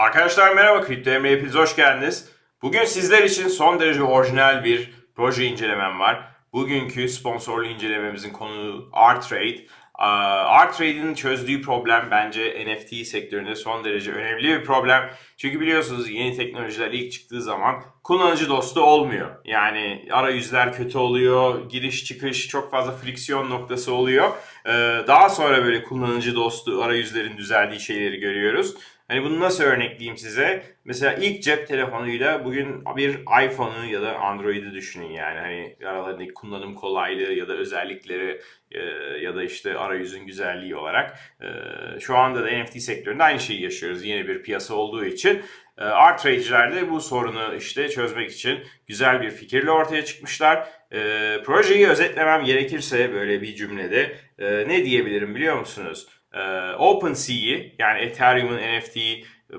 Arkadaşlar merhaba, Kripto Emre'ye hepiniz hoş geldiniz. Bugün sizler için son derece orijinal bir proje incelemem var. Bugünkü sponsorlu incelememizin konuğu Artrade. Artrade'in çözdüğü problem bence NFT sektöründe son derece önemli bir problem. Çünkü biliyorsunuz yeni teknolojiler ilk çıktığı zaman kullanıcı dostu olmuyor. Yani arayüzler kötü oluyor, giriş çıkış çok fazla friksiyon noktası oluyor. Ee, Daha sonra böyle kullanıcı dostu arayüzlerin düzeldiği şeyleri görüyoruz. Hani bunu nasıl örnekleyeyim size? Mesela ilk cep telefonuyla bugün bir iPhone'u ya da Android'i düşünün yani. Hani aralarındaki kullanım kolaylığı ya da özellikleri e, ya da işte arayüzün güzelliği olarak. e, Şu anda da NFT sektöründe aynı şeyi yaşıyoruz. Yeni bir piyasa olduğu için. E, Art Trade'ciler de bu sorunu işte çözmek için güzel bir fikirle ortaya çıkmışlar. Projeyi özetlemem gerekirse böyle bir cümlede ne diyebilirim biliyor musunuz? E, OpenSea'yi yani Ethereum'un NFT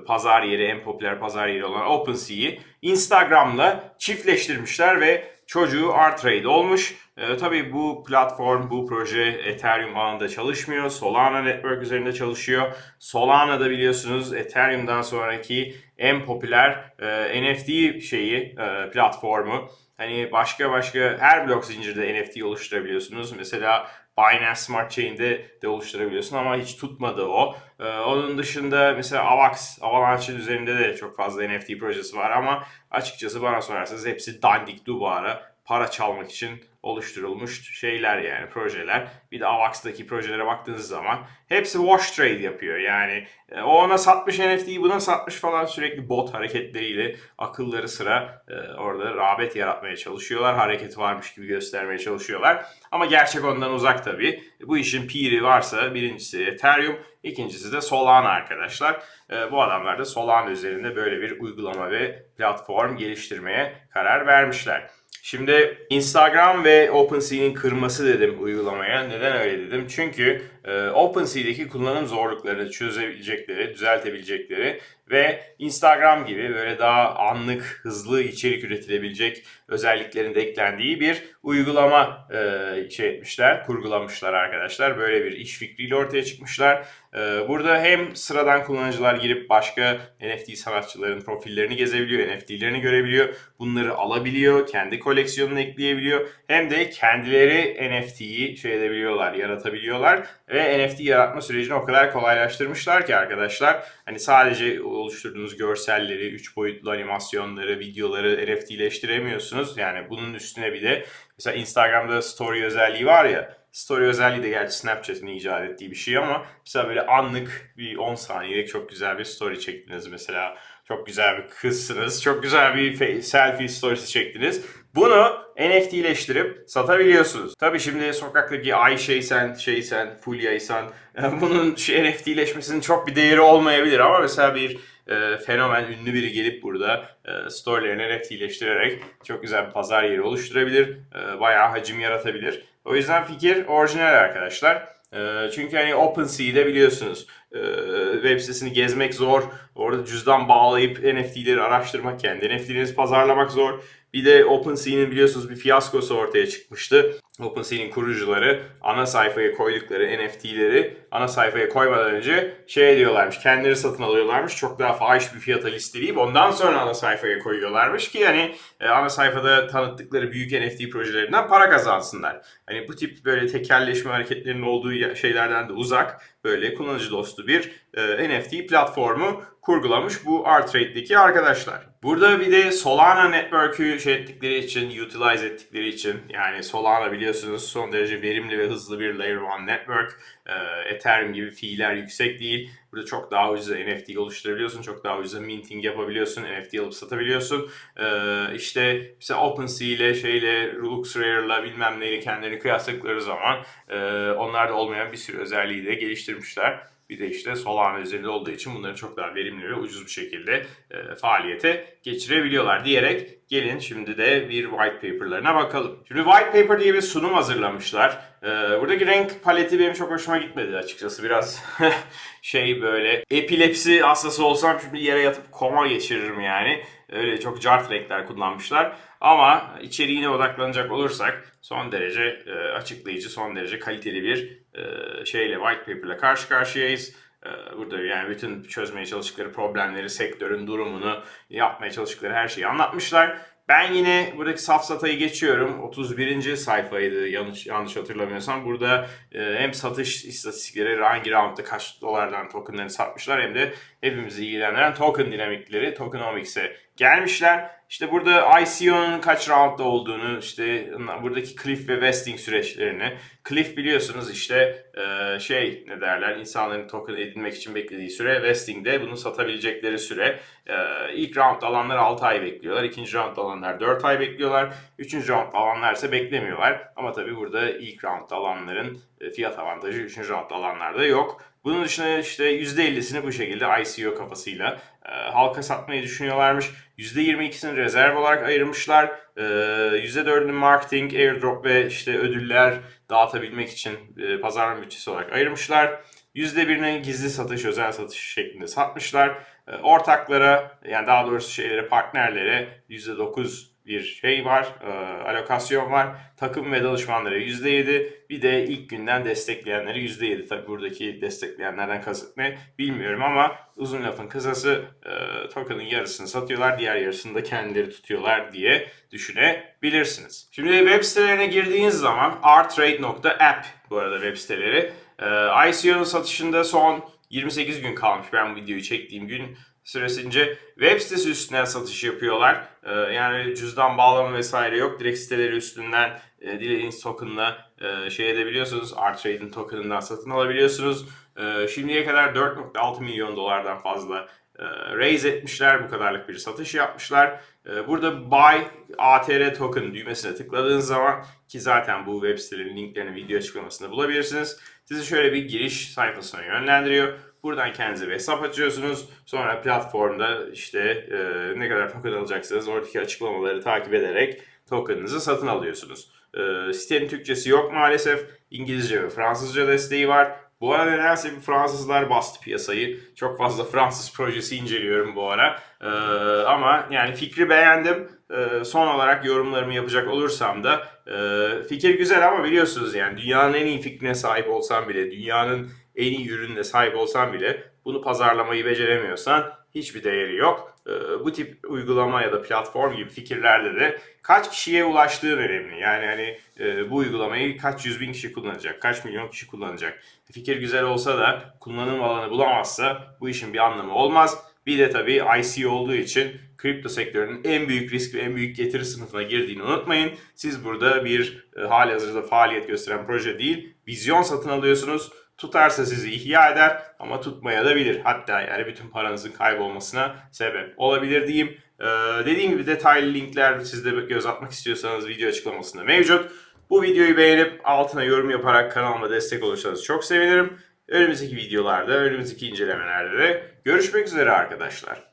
pazar yeri, en popüler pazar yeri olan OpenSea'yi Instagram'la çiftleştirmişler ve çocuğu Artrade olmuş. E, tabii bu platform, bu proje Ethereum ağında çalışmıyor. Solana Network üzerinde çalışıyor. Solana da biliyorsunuz Ethereum'dan sonraki en popüler e, NFT şeyi, e, platformu. Hani başka başka her blok zincirde NFT oluşturabiliyorsunuz. Mesela Binance Smart Chain'de de oluşturabiliyorsun ama hiç tutmadı o. Ee, onun dışında mesela Avax, Avalanche'ın üzerinde de çok fazla NFT projesi var ama açıkçası bana sorarsanız hepsi dandik dubara para çalmak için oluşturulmuş şeyler yani projeler. Bir de Avax'taki projelere baktığınız zaman hepsi wash trade yapıyor. Yani e, o ona satmış NFT'yi buna satmış falan sürekli bot hareketleriyle akılları sıra e, orada rağbet yaratmaya çalışıyorlar. Hareket varmış gibi göstermeye çalışıyorlar. Ama gerçek ondan uzak tabii. Bu işin piri varsa birincisi Ethereum, ikincisi de Solana arkadaşlar. E, bu adamlar da Solana üzerinde böyle bir uygulama ve platform geliştirmeye karar vermişler. Şimdi Instagram ve OpenSea'nin kırması dedim uygulamaya. Neden öyle dedim? Çünkü e, OpenSea'deki kullanım zorluklarını çözebilecekleri, düzeltebilecekleri ve Instagram gibi böyle daha anlık, hızlı içerik üretilebilecek özelliklerin de eklendiği bir uygulama e, şey etmişler, kurgulamışlar arkadaşlar. Böyle bir iş fikriyle ortaya çıkmışlar. E, burada hem sıradan kullanıcılar girip başka NFT sanatçıların profillerini gezebiliyor, NFT'lerini görebiliyor, bunları alabiliyor, kendi koleksiyonuna ekleyebiliyor. Hem de kendileri NFT'yi şey edebiliyorlar, yaratabiliyorlar ve NFT yaratma sürecini o kadar kolaylaştırmışlar ki arkadaşlar. Hani sadece oluşturduğunuz görselleri, 3 boyutlu animasyonları, videoları NFT'leştiremiyorsunuz. Yani bunun üstüne bir de mesela Instagram'da story özelliği var ya. Story özelliği de gerçi Snapchat'in icat ettiği bir şey ama mesela böyle anlık bir 10 saniyelik çok güzel bir story çektiniz mesela. Çok güzel bir kızsınız. Çok güzel bir selfie storiesi çektiniz. Bunu NFT'leştirip satabiliyorsunuz. Tabi şimdi sokaktaki Ayşe'ysen, şeysen, Fulya'ysan bunun şu NFT'leşmesinin çok bir değeri olmayabilir ama mesela bir e, fenomen, ünlü biri gelip burada e, storylerini NFT'leştirerek çok güzel bir pazar yeri oluşturabilir. E, bayağı hacim yaratabilir. O yüzden fikir orijinal arkadaşlar. E, çünkü hani OpenSea'de biliyorsunuz e, web sitesini gezmek zor. Orada cüzdan bağlayıp NFT'leri araştırmak, kendi NFT'lerinizi pazarlamak zor. Bir de OpenSea'nin biliyorsunuz bir fiyaskosu ortaya çıkmıştı. OpenSea'nin kurucuları ana sayfaya koydukları NFT'leri ana sayfaya koymadan önce şey diyorlarmış, kendileri satın alıyorlarmış. Çok daha fahiş bir fiyata listeleyip ondan sonra ana sayfaya koyuyorlarmış ki hani e, ana sayfada tanıttıkları büyük NFT projelerinden para kazansınlar. Hani bu tip böyle tekelleşme hareketlerinin olduğu şeylerden de uzak böyle kullanıcı dostu bir e, NFT platformu kurgulamış bu Artrade'deki arkadaşlar. Burada bir de Solana Network'ü şey ettikleri için, utilize ettikleri için yani Solana biliyorsunuz son derece verimli ve hızlı bir Layer 1 network. E, Ethereum gibi fiiller yüksek değil. Burada çok daha ucuza NFT oluşturabiliyorsun. Çok daha ucuza minting yapabiliyorsun. NFT alıp satabiliyorsun. E, işte mesela OpenSea ile şeyle LuxRare'la bilmem neyle kendilerini kıyasladıkları zaman e, onlarda olmayan bir sürü özelliği de geliştirmişler. Bir de işte Solana üzerinde olduğu için bunları çok daha verimli ve ucuz bir şekilde e, faaliyete geçirebiliyorlar diyerek gelin şimdi de bir white paper'larına bakalım. Şimdi white paper diye bir sunum hazırlamışlar. E, buradaki renk paleti benim çok hoşuma gitmedi açıkçası. Biraz şey böyle epilepsi hastası olsam şimdi yere yatıp koma geçiririm yani. Öyle çok cart renkler kullanmışlar. Ama içeriğine odaklanacak olursak son derece e, açıklayıcı, son derece kaliteli bir e, şeyle white paper ile karşı karşıyayız. Ee, Burada yani bütün çözmeye çalıştıkları problemleri, sektörün durumunu, yapmaya çalıştıkları her şeyi anlatmışlar. Ben yine buradaki safsatayı geçiyorum. 31. sayfaydı yanlış yanlış hatırlamıyorsam. Burada e, hem satış istatistikleri hangi roundda kaç dolardan tokenları satmışlar hem de hepimizi ilgilendiren token dinamikleri tokenomics'e gelmişler. İşte burada ICO'nun kaç roundda olduğunu, işte buradaki cliff ve vesting süreçlerini. Cliff biliyorsunuz işte e, şey ne derler insanların token edinmek için beklediği süre. Vesting de bunu satabilecekleri süre. E, ilk round alanlar 6 ay bekliyorlar. ikinci round alanlar 4 ay bekliyorlar. Üçüncü round alanlar ise beklemiyorlar. Ama tabii burada ilk round alanların e, fiyat avantajı üçüncü round alanlarda yok. Bunun dışında işte %50'sini bu şekilde ICO kafasıyla e, halka satmayı düşünüyorlarmış. %22'sini rezerv olarak ayırmışlar. E, %4'ünü marketing, airdrop ve işte ödüller dağıtabilmek için e, pazarlama bütçesi olarak ayırmışlar. %1'ini gizli satış, özel satış şeklinde satmışlar. E, ortaklara yani daha doğrusu şeylere, partnerlere %9 bir şey var, e, alokasyon var. Takım ve danışmanlara %7, bir de ilk günden destekleyenlere %7. Tabi buradaki destekleyenlerden kasıt ne bilmiyorum ama uzun lafın kısası e, token'ın yarısını satıyorlar, diğer yarısını da kendileri tutuyorlar diye düşünebilirsiniz. Şimdi web sitelerine girdiğiniz zaman artrade.app bu arada web siteleri. E, ICO'nun satışında son 28 gün kalmış ben bu videoyu çektiğim gün süresince web sitesi üstünden satış yapıyorlar. Ee, yani cüzdan bağlama vesaire yok. Direkt siteleri üstünden e, dilediğiniz tokenla e, şey edebiliyorsunuz. Artrade'in tokenından satın alabiliyorsunuz. E, şimdiye kadar 4.6 milyon dolardan fazla e, raise etmişler. Bu kadarlık bir satış yapmışlar. E, burada buy ATR token düğmesine tıkladığınız zaman ki zaten bu web sitelerinin linklerini video açıklamasında bulabilirsiniz. Sizi şöyle bir giriş sayfasına yönlendiriyor. Buradan kendinize bir hesap açıyorsunuz. Sonra platformda işte e, ne kadar token alacaksınız oradaki açıklamaları takip ederek tokenınızı satın alıyorsunuz. E, sitenin Türkçesi yok maalesef. İngilizce ve Fransızca desteği var. Bu ara nedense bir Fransızlar bastı piyasayı. Çok fazla Fransız projesi inceliyorum bu ara. Ee, ama yani fikri beğendim. Ee, son olarak yorumlarımı yapacak olursam da e, fikir güzel ama biliyorsunuz yani dünyanın en iyi fikrine sahip olsam bile, dünyanın en iyi ürününe sahip olsan bile bunu pazarlamayı beceremiyorsan hiçbir değeri yok. Ee, bu tip uygulama ya da platform gibi fikirlerde de kaç kişiye ulaştığın önemli. Yani hani e, bu uygulamayı kaç yüz bin kişi kullanacak, kaç milyon kişi kullanacak. Fikir güzel olsa da kullanım alanı bulamazsa bu işin bir anlamı olmaz. Bir de tabii IC olduğu için kripto sektörünün en büyük risk ve en büyük getiri sınıfına girdiğini unutmayın. Siz burada bir e, hali hazırda faaliyet gösteren proje değil, vizyon satın alıyorsunuz. Tutarsa sizi ihya eder ama tutmaya da bilir. Hatta yani bütün paranızın kaybolmasına sebep olabilir diyeyim. Ee, dediğim gibi detaylı linkler siz de göz atmak istiyorsanız video açıklamasında mevcut. Bu videoyu beğenip altına yorum yaparak kanalıma destek olursanız çok sevinirim. Önümüzdeki videolarda, önümüzdeki incelemelerde de görüşmek üzere arkadaşlar.